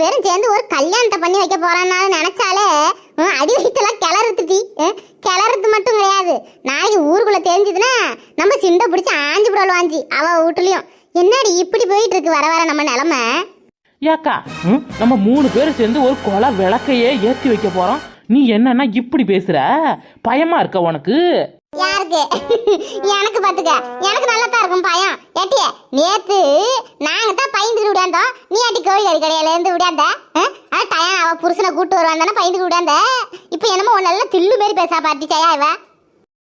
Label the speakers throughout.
Speaker 1: பேரும் சேர்ந்து ஒரு கல்யாணத்தை பண்ணி வைக்க போறான்னு நினைச்சாலே அடி வயிற்றுலாம் கிளறுத்துட்டி. கிளறது மட்டும் கிடையாது. நாளைக்கு ஊருக்குள்ள தெரிஞ்சதுன்னா நம்ம சிண்டை பிடிச்சி ஆஞ்சு புடல் வாஞ்சி அவ வீட்டுலயும். என்னடி இப்படி போயிட்டு இருக்கு வர வர நம்ம நிலமை?
Speaker 2: ஏக்கா நம்ம மூணு பேரும் சேர்ந்து ஒரு கொலை விளக்கையே ஏற்றி வைக்க போறோம். நீ என்னன்னா இப்படி பேசுற? பயமா இருக்க உனக்கு?
Speaker 1: யாருக்கு? எனக்கு பாத்துக்க எனக்கு நல்லா தான் இருக்கும் பயம். ஏட்டியே நேத்து நாங்க தான் பயந்துட்டு விடாந்தோம் காய்கறி ஆட்டி கடையில இருந்து அவ புருஷனை கூட்டு வருவாந்தானே பயந்துட்டு விடாந்த இப்போ என்னமோ உன் நல்லா தில்லு மாரி பேசா பாட்டி சயா இவ?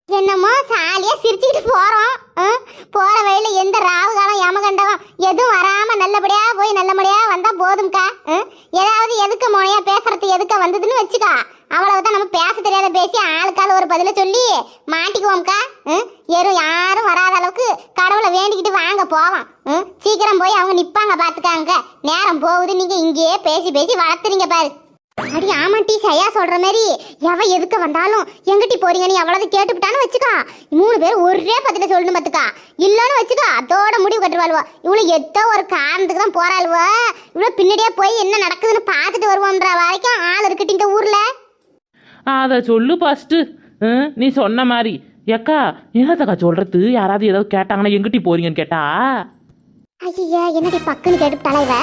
Speaker 1: என்னமோ சாலியா சிரிச்சுக்கிட்டு போறோம். போகிற போற வழியில எந்த ராவு காலம் யமகண்டகம் எதுவும் வராம நல்லபடியா போய் நல்லபடியா வந்தா போதும்க்கா. ஏதாவது எதுக்க மொழியா பேசுறது எதுக்க வந்ததுன்னு வச்சுக்கா. அவ்வளவுதான் நம்ம பேச தெரியாத பேசி ஆளுக்கால ஒரு பதில சொல்லி மாட்டிக்குவோம்க்கா. ம்? யாரும் யாரும் வராத அளவுக்கு கடவுளை வேண்டிக்கிட்டு வாங்க போவோம். சீக்கிரம் போய் அவங்க நிப்பாங்க பாத்துக்காங்க. நேரம் போகுது நீங்க இங்கேயே பேசி பேசி வளர்த்துறீங்க பாரு. அடி டீ சய்யா சொல்ற மாதிரி எவ எதுக்க வந்தாலும் எங்கிட்டி போறீங்க நீ அவ்வளவு கேட்டுவிட்டான்னு வச்சுக்கா. மூணு பேர் ஒரே பதில சொல்லணும் பாத்துக்கா. இல்லன்னு வச்சுக்கா அதோட முடிவு கட்டுவாளுவா. இவ்வளவு எத்தோ ஒரு காரணத்துக்கு தான் போறாளுவா. இவ்வளவு பின்னாடியே போய் என்ன நடக்குதுன்னு பார்த்துட்டு வருவோம்ன்ற வரைக்கும் ஆள் இருக்கட்டு இந்த ஊர்ல.
Speaker 2: அதை சொல்லு ஃபஸ்ட்டு நீ சொன்ன மாதிரி ஏக்கா என்னத்தக்கா சொல்றது? யாராவது ஏதாவது கேட்டாங்கன்னா எங்கிட்டி போறீங்கன்னு கேட்டா?
Speaker 1: ஐயா என்னடி பக்குன்னு கேட்டுவிட்டாளா இவ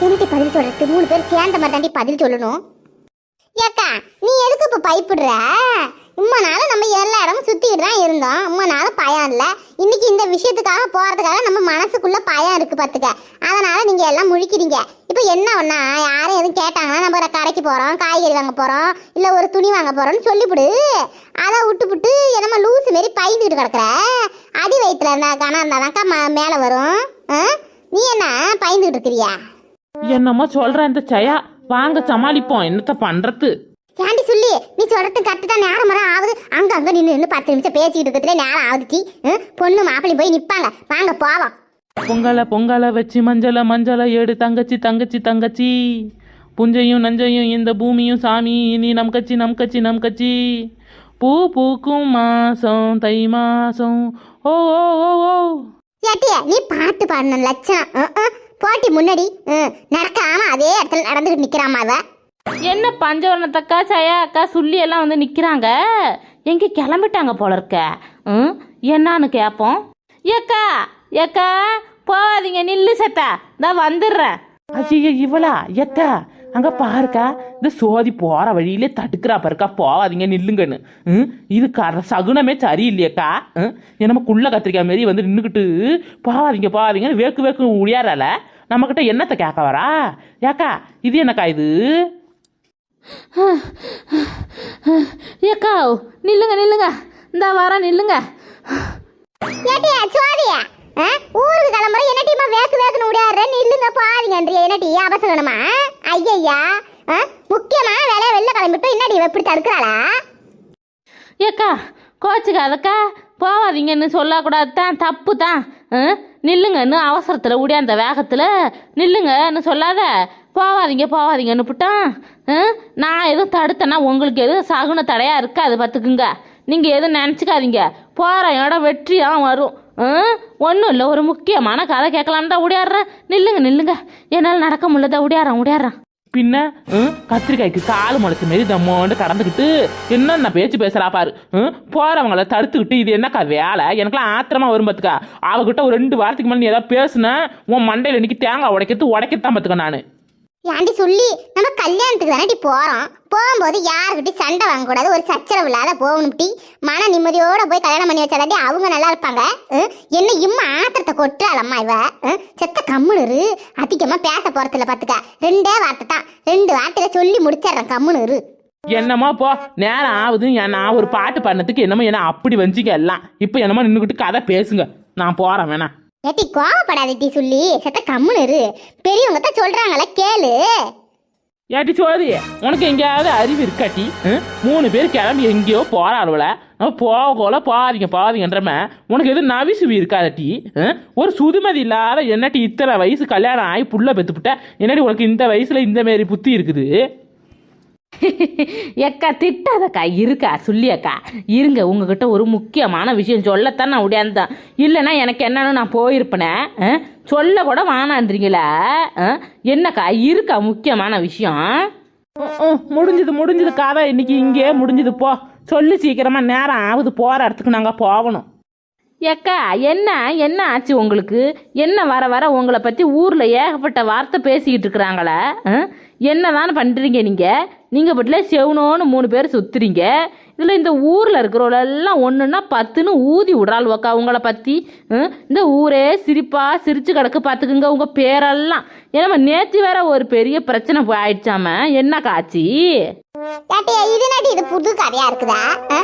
Speaker 1: என்னடி பதில் சொல்றது? மூணு பேர் சேர்ந்த மாதிரி தாண்டி பதில் சொல்லணும். ஏக்கா நீ எதுக்கு இப்போ பயப்படுற? இம்மா நாள் நம்ம எல்லா இடமும் சுற்றிக்கிட்டு தான் இருந்தோம். இம்மா நாள் பயம் இல்லை. இன்னைக்கு இந்த விஷயத்துக்காக போகிறதுக்காக நம்ம மனசுக்குள்ள பயம் இருக்கு பார்த்துக்க அதனால் நீங்கள் எல்லாம் முழிக்கிறீங்க. இப்போ என்ன ஒன்றா யாரும் எதுவும் கேட்டாங்கன்னா நம்ம கடைக்கு போகிறோம் காய்கறி வாங்க போகிறோம் இல்லை ஒரு துணி வாங்க போகிறோம்னு சொல்லிவிடு அதை விட்டுப்புட்டு என்னமோ லூஸ் மாரி பயந்துக்கிட்டு கிடக்குற. அடி வயிற்றுல இருந்தா கணம் இருந்தாதாக்கா ம- மேலே வரும். நீ என்ன பயந்துகிட்டு இருக்கிறியா?
Speaker 2: என்னமோ சொல்ற இந்த சயா வாங்க சமாளிப்போம். என்னத்த பண்றது?
Speaker 1: ஏண்டி சொல்லி? நீ சொல்றது கரெக்டு தான். நேரம் மரம் ஆகுது. அங்க அங்க நின்று நின்று பத்து நிமிஷம் பேசிக்கிட்டு இருக்கிறதுல நேரம் ஆகுதுச்சி பொண்ணு மாப்பிள்ளை போய் நிப்பாங்க. வாங்க போவோம்.
Speaker 2: பொங்கலை பொங்கலை வச்சு மஞ்சளை மஞ்சளை ஏடு தங்கச்சி தங்கச்சி தங்கச்சி. புஞ்சையும் நஞ்சையும் இந்த பூமியும் சாமி இனி நம் கட்சி நம் கட்சி நம் கட்சி. பூ பூக்கும் மாசம் தை மாசம். ஓ ஓ ஓ ஓ.
Speaker 1: ஏட்டிய நீ பாட்டு பாடணும் லட்சணம். போட்டி முன்னாடி நடக்காம அதே இடத்துல நடந்துட்டு நிக்கிறாமா அவ?
Speaker 3: என்ன பஞ்சவர்ணத்தக்கா சயா அக்கா சுள்ளி எல்லாம் வந்து நிற்கிறாங்க எங்கே கிளம்பிட்டாங்க போல இருக்க. ம் என்னான்னு கேட்போம் ஏக்கா ஏக்கா போகாதீங்க நில்லு சத்தா. நான் வந்துடுறேன்.
Speaker 2: ஐய இவளா? எக்கா அங்க பாருக்கா இந்த சோதி போற வழியிலே தடுக்கிறா பாருக்கா போவாதீங்க நில்லுங்கன்னு. ம், இது கர சகுனமே சரியில்லையக்கா. ம், என்னமோ குள்ள கத்திரிக்காய் மாரி வந்து நின்றுக்கிட்டு போவாதீங்க போவாதீங்கன்னு வேக்கு வேக்கு உடையாரால நம்மக்கிட்ட என்னத்தை கேட்க வரா? ஏக்கா இது என்னக்கா இது?
Speaker 3: ஏக்கா நில்லுங்க நில்லுங்க. இந்த வரேன் நில்லுங்க.
Speaker 1: ஊருக்கு கிளம்புற என்னட்டிமா வேக்கு வேக்குன்னு விடாடுற நில்லுங்க பாருங்கன்றிய என்னட்டி அவசரமா ஐயையா அஹ், முக்கியமா வேலையை வெளில கிளம்பிட்டு என்னடி இவ இப்படி தடுக்கிறாளா?
Speaker 3: ஏக்கா கோச்சுக்காதக்கா. போகாதீங்கன்னு சொல்லக்கூடாது தான் தப்பு தான் நில்லுங்கன்னு அவசரத்தில் உடையாந்த வேகத்தில் நில்லுங்கன்னு சொல்லாத. போகாதீங்க போகாதீங்கன்னு புட்டான். நான் எதுவும் தடுத்தேன்னா உங்களுக்கு எதுவும் சகுன தடையாக இருக்காது பார்த்துக்குங்க. நீங்கள் எதுவும் நினச்சிக்காதீங்க. போகிற இடம் வெற்றி தான் வரும். ஒன்றும் இல்லை ஒரு முக்கியமான கதை கேட்கலான்னு தான் உடையாடுறேன் நில்லுங்க நில்லுங்க. என்னால் நடக்க முடியலதான் உடையாடுறேன் உடையாடுறேன்
Speaker 2: பின்ன ம், கத்திரிக்காய்க்கு கால் முளைச்ச மாரி தம்மோண்டு கடந்துக்கிட்டு என்னென்ன பேச்சு பேசுறா பாரு. ம், போறவங்கள தடுத்துக்கிட்டு இது என்னக்கா வேலை? எனக்கெல்லாம் ஆத்திரமா வரும் பார்த்துக்கா அவகிட்ட ஒரு ரெண்டு வாரத்துக்கு மேலே நீ ஏதாவது பேசுன உன் மண்டையில் இன்னைக்கு தேங்காய் உடைக்கிறது உடைக்கத்தான் பார்த்துக்க நான்.
Speaker 1: ஏண்டி சொல்லி நம்ம கல்யாணத்துக்கு தானே போறோம். போகும்போது யாருக்கிட்டையும் சண்டை வாங்கக்கூடாது. ஒரு சச்சரவு இல்லாத போகணும் டி. மன நிம்மதியோட போய் கல்யாணம் பண்ணி வச்சாதாண்டி அவங்க நல்லா இருப்பாங்க. என்ன இம்மா ஆத்திரத்தை கொட்டுறாளம்மா இவ? செத்த கம்முனு இரு அதிகமா பேச போறதில்ல பாத்துக்க. ரெண்டே வார்த்தை தான். ரெண்டு வார்த்தையில சொல்லி முடிச்சிடுறேன் கம்முனு
Speaker 2: என்னமோ போ. நேரம் ஆகுது. நான் ஒரு பாட்டு பண்ணதுக்கு என்னமோ என்ன அப்படி வஞ்சிக்க எல்லாம். இப்போ என்னமோ நின்றுக்கிட்டு கதை பேசுங்க. நான் போறேன் வேணா.
Speaker 1: ஏட்டி கோவப்படாத டி சொல்லி. செத்த கம்முனு பெரியவங்க தான் சொல்றாங்கல்ல கேளு.
Speaker 2: ஏட்டி சோதி உனக்கு எங்கேயாவது அறிவு இருக்காட்டி ம்? மூணு பேர் கிளம்பி எங்கேயோ போறாளுவல நம்ம போகல போகாதீங்க போகாதீங்கன்றம உனக்கு எதுவும் நவிசுவி இருக்காதட்டி? ஒரு சுதுமதி இல்லாத என்னட்டி இத்தனை வயசு கல்யாணம் ஆகி புள்ள பெத்துப்புட்ட என்னடி உனக்கு இந்த வயசுல இந்த மாரி புத்தி இருக்குது
Speaker 3: எக்கா திட்டாதக்கா இருக்கா சொல்லியக்கா. இருங்க உங்ககிட்ட ஒரு முக்கியமான விஷயம் சொல்லத்தான் நான் உடையாந்தேன் இல்லைன்னா எனக்கு என்னன்னு நான் போயிருப்பேனே சொல்ல கூட வானான்றீங்களா என்னக்கா இருக்கா முக்கியமான விஷயம்?
Speaker 2: முடிஞ்சது முடிஞ்சது காதா இன்னைக்கு இங்கே முடிஞ்சது போ. சொல்லு சீக்கிரமா நேரம் ஆகுது போற இடத்துக்கு நாங்க போகணும்.
Speaker 3: ஏக்கா என்ன என்ன ஆச்சு உங்களுக்கு? என்ன வர வர உங்களை பற்றி ஊரில் ஏகப்பட்ட வார்த்தை பேசிக்கிட்டு இருக்கிறாங்களே? என்னதான் பண்ணுறீங்க நீங்கள் நீங்கள் பட்டில செவனோன்னு மூணு பேர் சுற்றுறீங்க இதில் இந்த ஊரில் இருக்கிறவளெல்லாம் ஒன்றுன்னா பத்துன்னு ஊதி விடுறாள் ஒக்கா உங்களை பற்றி இந்த ஊரே சிரிப்பாக சிரித்து கிடக்கு பார்த்துக்குங்க உங்கள் பேரெல்லாம். ஏன்னா நேற்று வேற ஒரு பெரிய பிரச்சனை ஆயிடுச்சாம என்ன காட்சி
Speaker 1: ஏட்டியா இது நடி இது புது கதையா இருக்குதா? ஆ?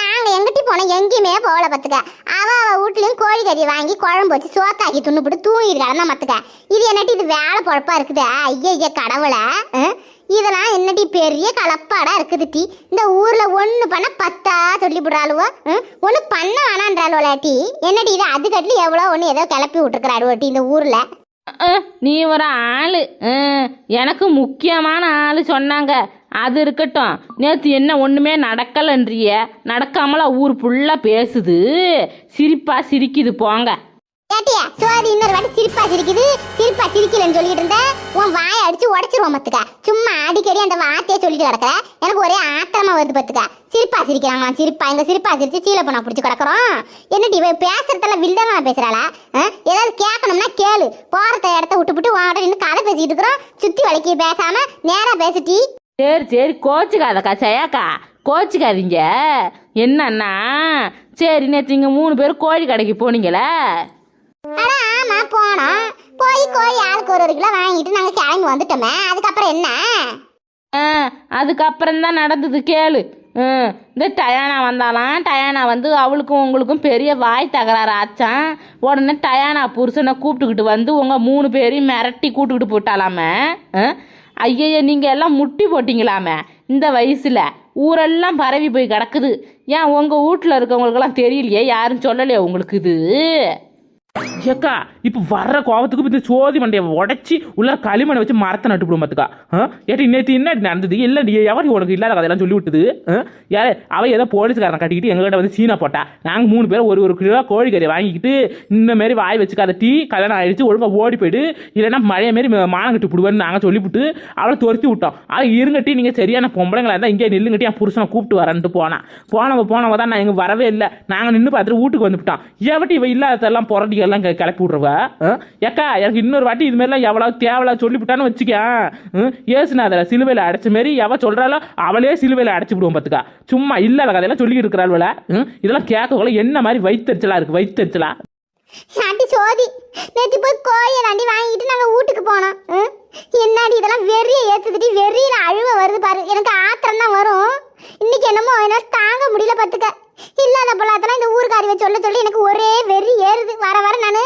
Speaker 1: நாங்க எங்கிட்டி போனோம் எங்கேயுமே போகல பத்துக்க. அவ அவ வீட்லயும் கோழி கறி வாங்கி குழம்பு வச்சு சோத்தாக்கி துண்ணுபிட்டு தூங்கிட்டு கிடந்தா மத்துக்க இது என்னட்டி இது வேலை பொழப்பா இருக்குதா? ஐயா ஐயா கடவுளை. ஆ? இதெல்லாம் என்னடி பெரிய கலப்பாடா இருக்குது டி. இந்த ஊர்ல ஒண்ணு பண்ண பத்தா சொல்லி விடுறாளுவோ ஒண்ணு பண்ண வேணான்றாளுவலாட்டி என்னடி இது அது கட்டில எவ்வளோ ஒண்ணு ஏதோ கிளப்பி விட்டுருக்குறாரு இந்த ஊர்ல?
Speaker 3: நீ ஒரு ஆள். எனக்கு முக்கியமான ஆள் சொன்னாங்க. அது இருக்கட்டும். நேற்று என்ன ஒன்றுமே நடக்கலன்றிய. நடக்காமல ஊர் ஃபுல்லாக பேசுது. சிரிப்பா சிரிக்குது போங்க.
Speaker 1: கேட்டியா சோதி இன்னொரு வாட்டி சிரிப்பா சிரிக்குது. சிரிப்பா சிரிக்கலன்னு சொல்லிட்டு இருந்த. உன் வாயை அடிச்சு உடச்சிருவோம் மத்துக்க சும்மா அடிக்கடி அந்த வார்த்தையை சொல்லிட்டு கிடக்குற. எனக்கு ஒரே ஆத்திரமா வருது பத்துக்க சிரிப்பா சிரிக்கிறாங்களாம். சிரிப்பா எங்க சிரிப்பா சிரிச்சு சீல பண்ண பிடிச்சி கிடக்குறோம். என்னடி இவ பேசுறதெல்லாம் வில்லமா பேசுறாளா? ஆ? ஏதாவது கேட்கணும்னா கேளு. போறத இடத்த விட்டு விட்டு உன் நின்று கதை பேசிட்டு இருக்கிறோம். சுத்தி வளைக்கி பேசாம நேரா பேசிட்டி
Speaker 3: சரி சரி கோச்சுக்காதக்கா செய்யாக்கா கோச்சிக்காதீங்க. என்னன்னா சரி நேற்று இங்கே மூணு பேர் கோழி கடைக்கு போனீங்களே.
Speaker 1: ஆமா போனோம். போய் கோழி ஆளுக்கு ஒரு ஒரு கிலோ வாங்கிட்டு நாங்க கிளம்பி வந்துட்டோமே. அதுக்கப்புறம் என்ன?
Speaker 3: ஆ அதுக்கப்புறம் தான் நடந்தது கேளு. இந்த டயானா வந்தாலாம். டயானா வந்து அவளுக்கும் உங்களுக்கும் பெரிய வாய் தகராறு ஆச்சான் உடனே டயானா புருஷனை கூப்பிட்டுக்கிட்டு வந்து உங்கள் மூணு பேரையும் மிரட்டி கூப்பிட்டுக்கிட்டு போட்டாலாமே ஐயைய நீங்கள் எல்லாம் முட்டி போட்டிங்களாமே இந்த வயசில். ஊரெல்லாம் பரவி போய் கிடக்குது. ஏன் உங்கள் வீட்டில் இருக்கவங்களுக்கெல்லாம் தெரியலையே? யாரும் சொல்லலையே உங்களுக்கு இது?
Speaker 2: ஏக்கா இப்போ வர்ற கோவத்துக்கு இந்த சோதி மண்டையை உடச்சி உள்ள களிமண்ணை வச்சு மரத்தை நட்டு விடும் பாத்துக்கா? ஏட்டி நேற்று என்ன நடந்தது? இல்லை எவரி உனக்கு இல்லாத கதையெல்லாம் சொல்லி விட்டுது யார் யாரு ஏதோ போலீஸ்காரன் கட்டிக்கிட்டு எங்ககிட்ட வந்து சீனா போட்டா. நாங்கள் மூணு பேர் ஒரு ஒரு கிலோ கோழி கறி வாங்கிக்கிட்டு இந்த மாரி வாய் வச்சுக்காத டீ கல்யாணம் ஆயிடுச்சு ஒழுங்காக ஓடி போயிடு. இல்லைன்னா மழைய மாரி மானம் கட்டி விடுவேன்னு நாங்கள் சொல்லிவிட்டு அவளை துரத்தி விட்டோம். அவ இருங்கட்டி நீங்கள் சரியான பொம்பளைங்களா இருந்தால் இங்கே நில்லுங்கட்டி என் புருஷனை கூப்பிட்டு வரேன்ட்டு போனான் போனவ போனவ தான் நான் எங்க வரவே இல்லை. நாங்கள் நின்று பார்த்துட்டு வீட்டுக்கு வந்துவிட்டோம் எவட்டி இவ இல்லாததெல்லாம் புரட்டி எல்லாம் கிளப்பி விட்ருவ ஆ? ஏக்கா எனக்கு இன்னொரு வாட்டி இது மாதிரிலாம் எவ்வளோ தேவலா சொல்லிவிட்டான்னு வச்சுக்க. ஏசுனாதில் சிலுவையில் அடைச்ச மாரி எவ சொல்கிறாளோ அவளே சிலுவையில் அடைச்சி விடுவோம் பார்த்துக்கா சும்மா இல்லாத கதையெல்லாம் சொல்லிக்கிட்டு இருக்கிறாள் இதெல்லாம் கேட்கக்குள்ள என்ன மாதிரி வயிற்றுச்சலா இருக்குது வயிற்றுச்சலா
Speaker 1: ஆண்டி சோதி நேற்று போய் கோயில் தாண்டி வாங்கிட்டு நாங்கள் வீட்டுக்கு போனோம். ம்? இதெல்லாம் வெறிய ஏற்றுக்கிட்டு வெறியில் அழுவ வருது பாரு. எனக்கு ஆத்திரம் தான் வரும். இன்னைக்கு என்னமோ என்னால் தாங்க முடியல பார்த்துக்க இல்லாத பொல்லாத்தெல்லாம் இந்த ஊருக்காரிவை சொல்ல சொல்லி எனக்கு ஒரே வெறி ஏறுது வர வர நான்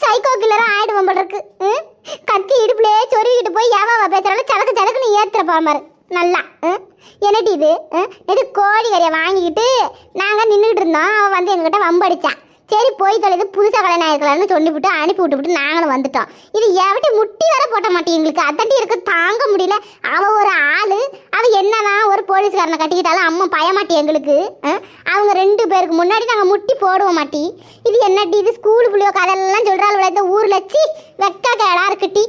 Speaker 1: சைக்கோ கில்லராக ஆயிடுவேன் போல இருக்கு ம்? கத்தி இடுப்புலேயே சொருகிட்டு போய் ஏவாவா பேசுறாலும் சலக்கு சலக்குன்னு ஏத்துற பாரு நல்லா ம்? என்னடி இது ம்? இது கோழி கறியை வாங்கிக்கிட்டு நாங்கள் நின்றுட்டு இருந்தோம் அவன் வந்து எங்ககிட்ட வம்படிச்சான் சரி போய் தொலைது புதுசாக கல்யாணம் ஆயிருக்கலாம்னு சொல்லிவிட்டு அனுப்பி விட்டுவிட்டு நாங்களும் வந்துட்டோம். இது எவட்டி முட்டி வர போட்ட மாட்டேன் எங்களுக்கு. அதட்டி இருக்க தாங்க முடியல. அவ ஒரு ஆளு. அவ என்னதான் ஒரு போலீஸ்காரனை கட்டிக்கிட்டாலும் அம்மா பயமாட்டி எங்களுக்கு. அவங்க ரெண்டு பேருக்கு முன்னாடி நாங்கள் முட்டி போடுவோம் மாட்டி. இது என்னட்டி இது ஸ்கூல் புள்ளியோ கதையெல்லாம் சொல்கிறாள் விளையாட்டு ஊரில் சி வெக்க கேடா இருக்குட்டி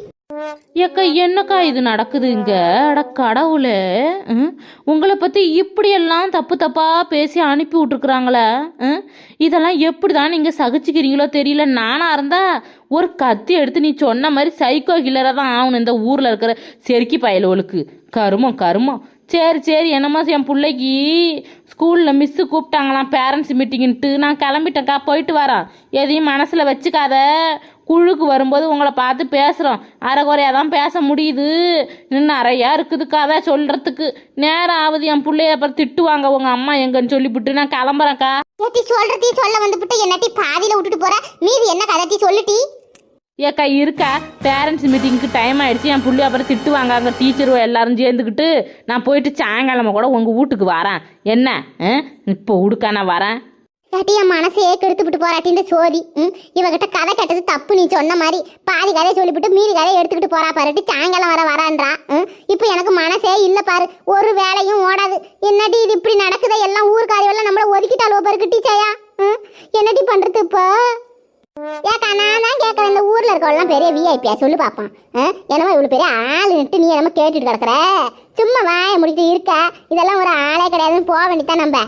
Speaker 3: ஏக்கா என்னக்கா இது நடக்குது இங்க அட கடவுளே. ம்? உங்களை பத்தி இப்படியெல்லாம் தப்பு தப்பா பேசி அனுப்பி விட்டுருக்குறாங்களே. ம்? இதெல்லாம் எப்படி தான் நீங்க சகிச்சுக்கிறீங்களோ தெரியல. நானா இருந்தா ஒரு கத்தி எடுத்து நீ சொன்ன மாதிரி சைக்கோ கில்லராக தான் ஆகணும் இந்த ஊர்ல இருக்கிற செருக்கி பயலுவலுக்கு கருமம் கருமம். சரி சரி என்னம்மா என் பிள்ளைக்கு ஸ்கூலில் மிஸ்ஸு கூப்பிட்டாங்களாம் பேரண்ட்ஸ் மீட்டிங்ன்ட்டு நான் கிளம்பிட்டேன்க்கா போயிட்டு வரேன். எதையும் மனசில் வச்சுக்காத. குழுக்கு வரும்போது உங்களை பார்த்து பேசுகிறோம் அரைகுறையாக தான் பேச முடியுது. இன்னும் நிறையா இருக்குது கதை சொல்கிறதுக்கு நேரம் ஆகுது என் பிள்ளைய அப்புறம் திட்டுவாங்க உங்கள் அம்மா எங்கன்னு சொல்லிவிட்டு. நான் கிளம்புறேன்க்கா.
Speaker 1: ஏட்டி சொல்றதையும் சொல்ல வந்துவிட்டு என்னட்டி பாதியில விட்டுட்டு போற? மீதி என்ன கதட்டி சொல்லுட்டி
Speaker 3: ஏக்கா இருக்கா. பேரண்ட்ஸ் மீட்டிங்க்கு டைம் ஆயிடுச்சு. என் புள்ளி அப்புறம் திட்டுவாங்க அங்கே டீச்சர் எல்லாரும் சேர்ந்துக்கிட்டு. நான் போயிட்டு சாயங்காலமா கூட உங்கள் வீட்டுக்கு வரேன். என்ன? இப்போ உடுக்கா நான் வரேன்.
Speaker 1: ஏட்டி என் மனசையே கெடுத்துவிட்டு போறாட்டி இந்த சோதி. ம் இவகிட்ட கதை கேட்டது தப்பு நீ சொன்ன மாதிரி. பாதி கதையை சொல்லிவிட்டு மீதி கதையை எடுத்துக்கிட்டு போறா பாருட்டி சாயங்காலம் வர வரான்றா. ம் இப்போ எனக்கு மனசே இல்லை பாரு ஒரு வேலையும் ஓடாது. என்னடி இது இப்படி நடக்குதே? எல்லாம் ஊர்க்காரியெல்லாம் நம்மளை ஒதுக்கிட்டாலும் பாரு டீச்சையா ம் என்னடி பண்ணுறது இப்போ? ஏக்கா நான் தான் கேட்குறேன் இந்த ஊர்ல இருக்கவெல்லாம் பெரிய விஐபியா சொல்லு பார்ப்போம் என்னமோ இவ்வளோ பெரிய நிட்டு நீ என்னமோ கேட்டுட்டு கிடக்குற? சும்மா வாய முடிச்சுட்டு இருக்க. இதெல்லாம் ஒரு ஆளே கிடையாதுன்னு போக வேண்டியதான் நம்ம.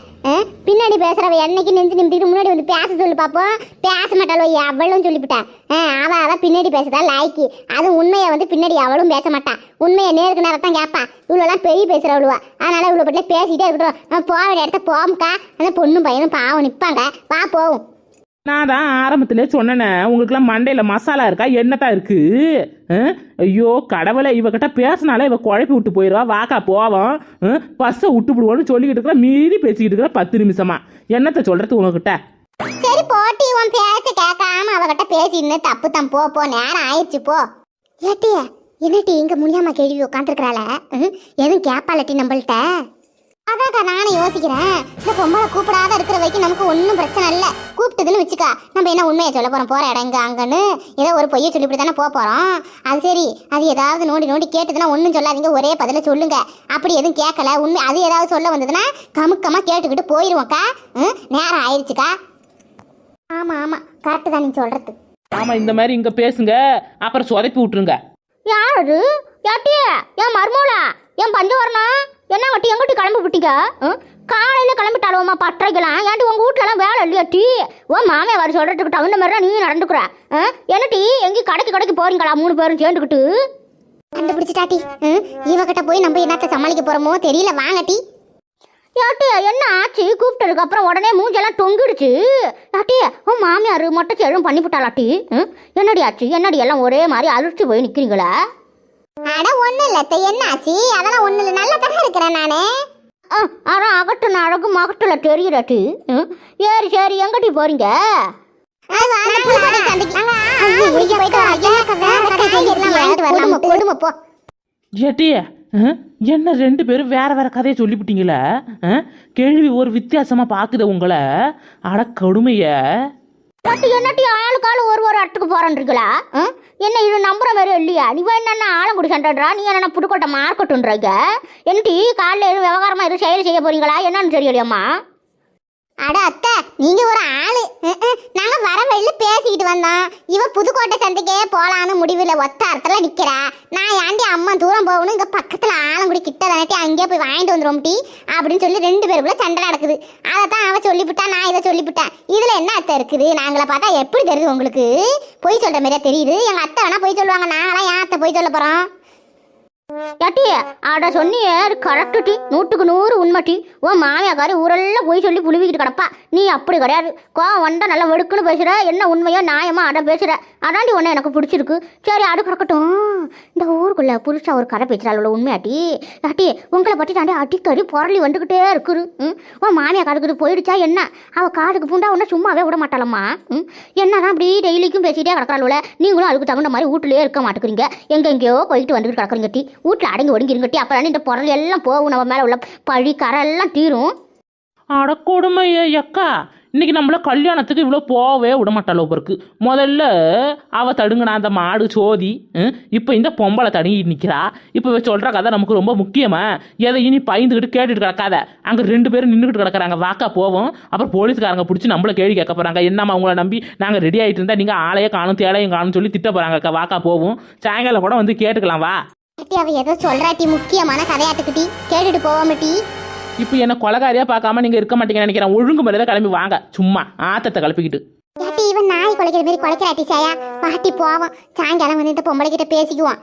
Speaker 1: பின்னாடி பேசுறவ என்னைக்கு நெஞ்சு நிமித்திட்டு முன்னாடி வந்து பேச சொல்லு பார்ப்போம் பேச மாட்டாளோ அவளும் சொல்லிவிட்டேன். ஆ, அவ அவ பின்னாடி பேசுதா லாய்க்கு அது உண்மையை வந்து பின்னாடி அவளும் பேச மாட்டான் உண்மையை நேருக்கு நேரம் தான் கேட்பா இவ்வளோலாம் பெரிய பேசுறவளுவா அதனால இவ்வளோ பட்டில பேசிக்கிட்டே இருக்கட்டும். நம்ம போக வேண்டிய இடத்த போம்க்கா அந்த பொண்ணும் பையனும் பாவம் நிற்பாங்க வா போவோம்.
Speaker 2: நான் தான் ஆரம்பத்திலே சொன்னேனே உங்களுக்குலாம் மண்டையில் மசாலா இருக்கா? என்னத்தான் இருக்கு? ஐயோ கடவுளை இவகிட்ட பேசினாலே இவ குழப்பி விட்டு போயிடுவா வாக்கா போவோம். பஸ்ஸை விட்டு விடுவோன்னு சொல்லிக்கிட்டு இருக்கிற மீறி பேசிக்கிட்டு இருக்கிற பத்து நிமிஷமா. என்னத்த சொல்றது உங்ககிட்ட?
Speaker 1: சரி போட்டி உன் பேச கேட்காம அவகிட்ட பேசின்னு தப்பு தான் போ போ நேரம் ஆயிடுச்சு போ. ஏட்டி என்னட்டி இங்க முடியாம கேள்வி உட்காந்துருக்கிறாள எதுவும் கேப்பாலட்டி நம்மள்ட்ட? அதாக்கா நானும் யோசிக்கிறேன். இந்த பொம்பளை கூப்பிடாத இருக்கிற வரைக்கும் நமக்கு ஒன்றும் பிரச்சனை இல்லை. கூப்பிட்டதுன்னு வச்சுக்கா நம்ம என்ன உண்மையை சொல்ல போறோம்? போற இடம் இங்க அங்கன்னு ஏதோ ஒரு பொய்யை சொல்லிவிட்டு தானே போக போறோம். அது சரி அது ஏதாவது நோண்டி நோண்டி கேட்டதுன்னா ஒன்றும் சொல்லாதீங்க ஒரே பதில சொல்லுங்க. அப்படி எதுவும் கேட்கல. உண்மை அது ஏதாவது சொல்ல வந்ததுன்னா கமுக்கமா கேட்டுக்கிட்டு போயிருவோம்க்கா. ம், நேரம் ஆயிடுச்சுக்கா. ஆமா ஆமா கரெக்டு தான் நீ சொல்றது.
Speaker 2: ஆமாம் இந்த மாதிரி இங்கே பேசுங்க. அப்புறம் சொதப்பி விட்டுருங்க.
Speaker 4: யார்? அது யாட்டி என் மருமோளா என் பஞ்சவரணம் என்ன கட்டி எங்கிட்ட கிளம்பி விட்டீங்க? காலையில கிளம்பிட்டாலுமா பட்டரைக்கலாம் ஏன்டி உங்க வீட்டுலலாம் வேலை இல்லையாட்டி ஓ மாமே வர சொல்றதுக்கு தகுந்த மாதிரி தான் நீ நடந்துக்கிற. ஆ? என்னட்டி எங்கேயும் கடைக்கு கடைக்கு போறீங்களா? மூணு பேரும் சேர்ந்துக்கிட்டு.
Speaker 1: கண்டுபிடிச்சிட்டாட்டி ம், இவகிட்ட போய் நம்ம என்னத்த சமாளிக்க போறோமோ தெரியல. வாங்கட்டி
Speaker 4: யாட்டி என்ன ஆச்சு? கூப்பிட்டதுக்கு அப்புறம் உடனே மூஞ்செல்லாம் தொங்கிடுச்சு. யாட்டி உன் மாமியார் மொட்டை சேழும் பண்ணி விட்டாளாட்டி ம்? என்னடி ஆச்சு? என்னடி எல்லாம் ஒரே மாதிரி அழிச்சு போய் நிக்கிறீங்களா?
Speaker 1: அட ஒண்ணு இல்ல அத்தை, என்ன ஆச்சு அதெல்லாம் ஒண்ணு இல்ல. நல்ல தடவை இருக்கிறேன் நானு?
Speaker 4: ஆ, அதான் அகட்டு அழகு மகட்டுல தெரியுறாட்டி ம்? ஏறி சரி எங்கட்டி போறீங்க.
Speaker 2: ஏட்டி ஆ? என்ன ரெண்டு பேரும் வேற வேற கதையை சொல்லிவிட்டீங்களே? ஆ? கேள்வி ஒரு வித்தியாசமா பாக்குது உங்களை. அட கடுமைய.
Speaker 4: பட்டு என்னட்டி ஆளுக்கு ஆளு ஒரு ஒரு இடத்துக்கு போறேன்றீங்களா? என்ன இது நம்புற மாதிரி இல்லையா? நீ என்ன ஆலங்குடி சண்டா நீ என்ன புதுக்கோட்டை மார்க்கெட்டுன்றீங்க என்னட்டி காலைல எதுவும் விவகாரமா எதுவும் செயல் செய்ய போறீங்களா? என்னன்னு தெரியலையம்மா.
Speaker 1: அட அத்தை நீங்க ஒரு ஆளு. நாங்க வர வழியில பேசிக்கிட்டு வந்தோம். இவ புதுக்கோட்டை சந்தைக்கே போலான்னு முடிவில் ஒத்த அர்த்தத்துல நிக்கிறா. நான் ஏன்டி அம்மா தூரம் போகணும்? இங்க பக்கத்துல ஆலங்குடி கிட்ட தானட்டி அங்கேயே போய் வாங்கிட்டு வந்துடும் டி அப்படின்னு சொல்லி ரெண்டு பேருக்குள்ள சண்டை நடக்குது. அதை தான் அவ சொல்லிவிட்டா நான் இதை சொல்லிவிட்டேன். இதுல என்ன அத்தை இருக்குது? நாங்களை பார்த்தா எப்படி தெரியுது உங்களுக்கு? பொய் சொல்ற மாதிரியா தெரியுது? எங்க அத்தை வேணா பொய் சொல்லுவாங்க. நாங்களாம் ஏன் அத்தை பொய் சொல்ல போறோம்?
Speaker 4: ஏட்டி அட சொன்னியே அது கரெக்டு டி. நூற்றுக்கு நூறு உண்மை டி. உன் மாமியாக்காரி ஊரெல்லாம் போய் சொல்லி புழுவிக்கிட்டு கிடப்பா. நீ அப்படி கிடையாது. கோவம் வந்தா நல்லா வெடுக்குன்னு பேசுற. என்ன உண்மையோ நியாயமா அட பேசுற. அதாண்டி உன்னை எனக்கு பிடிச்சிருக்கு. சரி அது கிடக்கட்டும். இந்த ஊருக்குள்ள புதுசாக ஒரு கதை பேசுறாள் உண்மையாட்டி? ஆட்டி உங்களை பற்றி தாண்டி அடிக்கடி புரளி வந்துக்கிட்டே இருக்குது. ம்? உன் மாமியாக்காருக்கு போயிடுச்சா என்ன? அவள் காதுக்கு பூண்டா உன்னை சும்மாவே விட மாட்டாளம்மா. ம்? என்னதான் அப்படி டெய்லிக்கும் பேசிகிட்டே கிடக்கிறாள் நீங்களும் அதுக்கு தகுந்த மாதிரி வீட்டிலேயே இருக்க மாட்டேங்கிறீங்க. எங்கெங்கேயோ போயிட்டு வந்துட்டு கிடக்குறீங்க டி. வீட்டில் அடங்கி ஒடுங்கிருங்க டி. அப்புறம் இந்த பொருள் எல்லாம் போகும் நம்ம மேலே உள்ள பழி கரை எல்லாம் தீரும்.
Speaker 2: அட கொடுமையே இன்றைக்கி நம்மள கல்யாணத்துக்கு இவ்வளோ போகவே விட மாட்டாளோ பிறகு முதல்ல அவள் தடுங்கினா அந்த மாடு சோதி இப்போ இந்த பொம்பளை தடுங்கி நிற்கிறா இப்போ சொல்கிற கதை நமக்கு ரொம்ப முக்கியமாக எதை இனி பயந்துக்கிட்டு கேட்டுட்டு கிடக்காத? அங்கே ரெண்டு பேரும் நின்றுக்கிட்டு கிடக்குறாங்க. வாக்கா போவோம். அப்புறம் போலீஸ்காரங்க பிடிச்சி நம்மளை கேள்வி கேட்க போகிறாங்க என்னம்மா உங்களை நம்பி நாங்கள் ரெடி ஆகிட்டு இருந்தால் நீங்கள் ஆளையே காணும் தேலையும் காணும் சொல்லி திட்ட போகிறாங்க அக்கா வாக்கா போவோம். சாயங்காலம் கூட வந்து கேட்டுக்கலாம் வா.
Speaker 1: அவ ஏதோ சொல்றாட்டி முக்கியமான கதையாட்டுக்கு டி கேட்டுட்டு போவோம்
Speaker 2: இப்போ என்ன கொலகாரியாக பார்க்காம நீங்கள் இருக்க மாட்டீங்கன்னு நினைக்கிறேன். ஒழுங்கு மேலே கிளம்பி வாங்க. சும்மா ஆத்தத்தை கிளப்பிக்கிட்டு
Speaker 1: ஏட்டி இவன் நாய் குலைக்கிற மாதிரி குலைக்கிறாட்டி சாயா? பாட்டி போவோம் சாயங்காலம் வந்து இந்த பொம்பளை கிட்ட பேசிக்குவோம்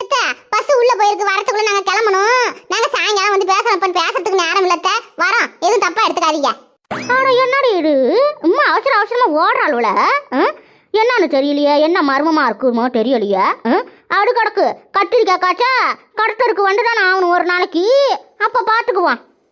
Speaker 1: அத்தை, பஸ் உள்ள போயிருக்கு. வரதுக்குள்ள நாங்க கிளம்பணும். நாங்க சாயங்காலம் வந்து பேசலாம் பேசுறதுக்கு நேரம் இல்லத்த வரோம். எதுவும் தப்பா எடுத்துக்காதீங்க.
Speaker 4: ஆனா என்னடி இது? அம்மா அவசர அவசரமா ஓடுறாளுல என்னன்னு தெரியலையே. என்ன மர்மமா இருக்குமோ தெரியலையே? அடு கிடக்கு. கத்திரிக்காய் காய்ச்சா கடத்தருக்கு வந்து தானே ஆகணும் ஒரு நாளைக்கு. அப்போ பார்த்துக்குவான்